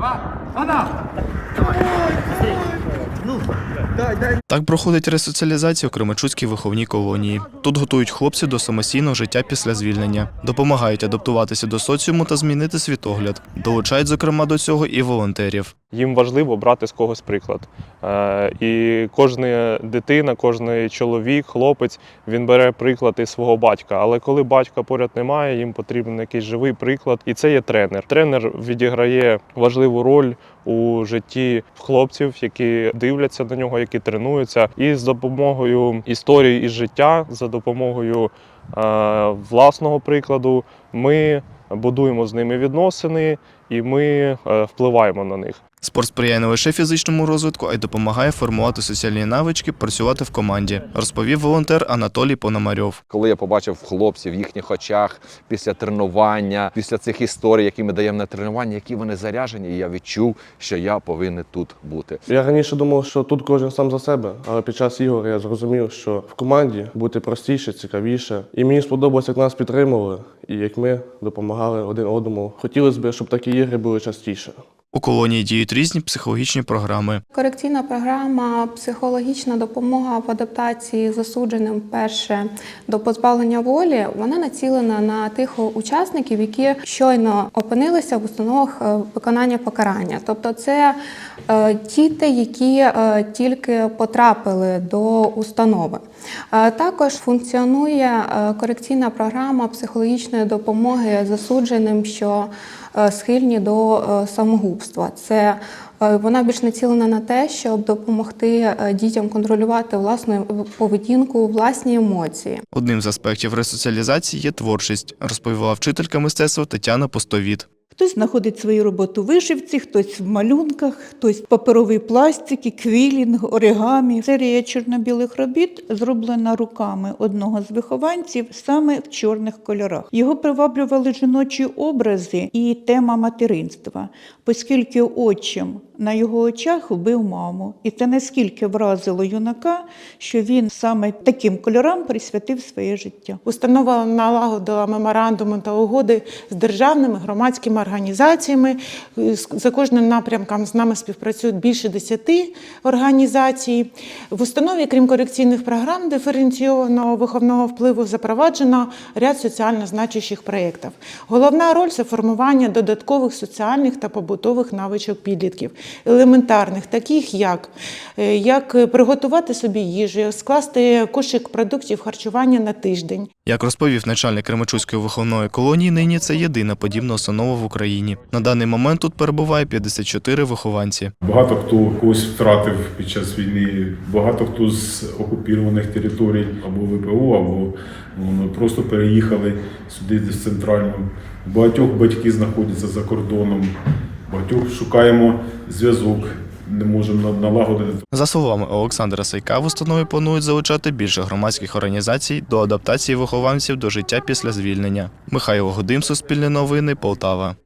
は、7。Так проходить ресоціалізація у Кременчуцькій виховній колонії. Тут готують хлопців до самостійного життя після звільнення, допомагають адаптуватися до соціуму та змінити світогляд. Долучають, зокрема, до цього і волонтерів. Їм важливо брати з когось приклад. Е, І кожна дитина, кожен чоловік, хлопець він бере приклад із свого батька. Але коли батька поряд немає, їм потрібен якийсь живий приклад, і це є тренер. Тренер відіграє важливу роль у житті хлопців, які дивляться на нього, які тренуються. І з допомогою історії із життя, за допомогою е, власного прикладу, ми будуємо з ними відносини і ми е, впливаємо на них. Спорт сприяє не лише фізичному розвитку, а й допомагає формувати соціальні навички, працювати в команді, розповів волонтер Анатолій Пономарьов. Коли я побачив хлопців в їхніх очах після тренування, після цих історій, які ми даємо на тренування, які вони заряжені, і я відчув, що я повинен тут бути. Я раніше думав, що тут кожен сам за себе, але під час ігор я зрозумів, що в команді бути простіше, цікавіше. І мені сподобалося, як нас підтримували і як ми допомагали один одному. Хотілося б, щоб такі ігри були частіше. У колонії діють різні психологічні програми. Корекційна програма психологічна допомога в адаптації засудженим перше до позбавлення волі. Вона націлена на тих учасників, які щойно опинилися в установах е, виконання покарання. Тобто, це е, діти, які е, тільки потрапили до установи. Також функціонує корекційна програма психологічної допомоги засудженим, що схильні до е, самогубства. Це е, вона більш націлена на те, щоб допомогти е, дітям контролювати власну поведінку, власні емоції. Одним з аспектів ресоціалізації є творчість, розповіла вчителька мистецтва Тетяна Постовіт. Хтось знаходить свою роботу в вишивці, хтось в малюнках, хтось в паперовій пластиці, квілінг, оригамі. Серія чорно-білих робіт зроблена руками одного з вихованців саме в чорних кольорах. Його приваблювали жіночі образи і тема материнства, оскільки отчим на його очах вбив маму. І це наскільки вразило юнака, що він саме таким кольорам присвятив своє життя. Установа налагодила меморандуми та угоди з державними громадськими організаціями. За кожним напрямком з нами співпрацюють більше десяти організацій. В установі, крім корекційних програм диференційованого виховного впливу, запроваджено ряд соціально значущих проєктів. Головна роль це формування додаткових соціальних та побутових навичок підлітків, елементарних, таких як, е, як приготувати собі їжу, скласти кошик продуктів харчування на тиждень. Як розповів начальник Кременчуцької виховної колонії, нині це єдина подібна установа в Україні. На даний момент тут перебуває 54 вихованці. Багато хто когось втратив під час війни, багато хто з окупованих територій або ВПО, або ну, просто переїхали сюди десь центрально. Багатьох батьки знаходяться за кордоном, багатьох шукаємо зв'язок, не можемо налагодити. За словами Олександра Сайка, в установі планують залучати більше громадських організацій до адаптації вихованців до життя після звільнення. Михайло Годим, Суспільне новини, Полтава.